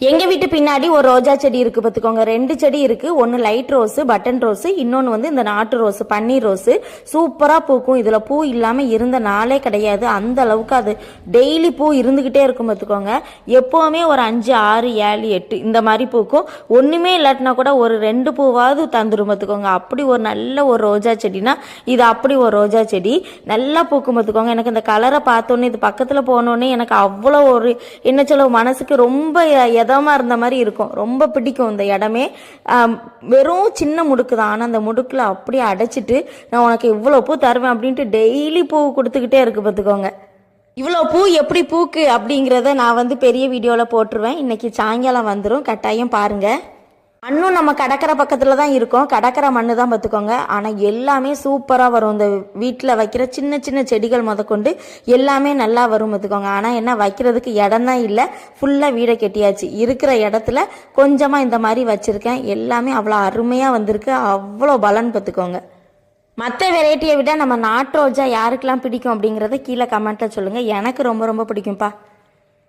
எங்கள் வீட்டு பின்னாடி ஒரு ரோஜா செடி இருக்குது பார்த்துக்கோங்க ரெண்டு செடி இருக்குது ஒன்று லைட் ரோஸு பட்டன் ரோஸு இன்னொன்று வந்து இந்த நாட்டு ரோஸு பன்னீர் ரோஸு. சூப்பராக பூக்கும். இதில் பூ இல்லாமல் இருந்த நாளே கிடையாது. அந்த அளவுக்கு அது டெய்லி பூ இருந்துக்கிட்டே இருக்கும் பார்த்துக்கோங்க எப்போவுமே ஒரு அஞ்சு ஆறு ஏழு எட்டு இந்த மாதிரி பூக்கும். ஒன்றுமே இல்லாட்டினா கூட ஒரு ரெண்டு பூவாவது தந்துடும் பார்த்துக்கோங்க அப்படி ஒரு நல்ல ஒரு ரோஜா செடினா இது அப்படி ஒரு ரோஜா செடி. நல்லா பூக்கும் பார்த்துக்கோங்க எனக்கு இந்த கலரை பார்த்தோன்னே இது பக்கத்தில் போனோடனே எனக்கு அவ்வளோ ஒரு என்ன சொல்ல மனசுக்கு ரொம்ப இதமாக இருந்த மாதிரி இருக்கும். ரொம்ப பிடிக்கும் இந்த இடமே. வெறும் சின்ன முடுக்கு தான். ஆனால் அந்த முடுக்கில் அப்படியே அடைச்சிட்டு நான் உனக்கு இவ்வளோ பூ தருவேன் அப்படின்ட்டு டெய்லி பூ கொடுத்துக்கிட்டே இருக்கு பார்த்துக்கோங்க. இவ்வளோ பூ எப்படி பூக்கு அப்படிங்கிறத நான் வந்து பெரிய வீடியோவில் போட்டுருவேன். இன்னைக்கு சாயங்காலம் வந்துடும் கட்டாயம் பாருங்கள் மண்ணும் நம்ம கடற்கரை பக்கத்தில் தான் இருக்கோம். கடற்கரை மண்ணு தான் பார்த்துக்கோங்க. ஆனால் எல்லாமே சூப்பராக வரும். இந்த வீட்டில் வைக்கிற சின்ன சின்ன செடிகள் முதற்கொண்டு எல்லாமே நல்லா வரும் பார்த்துக்கோங்க. ஆனால் என்ன வைக்கிறதுக்கு இடம் தான் இல்லை ஃபுல்லாக வீடை கட்டியாச்சு. இருக்கிற இடத்துல கொஞ்சமாக இந்த மாதிரி வச்சுருக்கேன். எல்லாமே அவ்வளோ அருமையாக வந்திருக்கு. அவ்வளோ பலன் பார்த்துக்கோங்க. மற்ற வெரைட்டியை விட நம்ம நாட்டு ரோஜா யாருக்கெல்லாம் பிடிக்கும் அப்படிங்கிறத கீழே கமெண்ட்டில் சொல்லுங்கள் எனக்கு ரொம்ப ரொம்ப பிடிக்கும்ப்பா.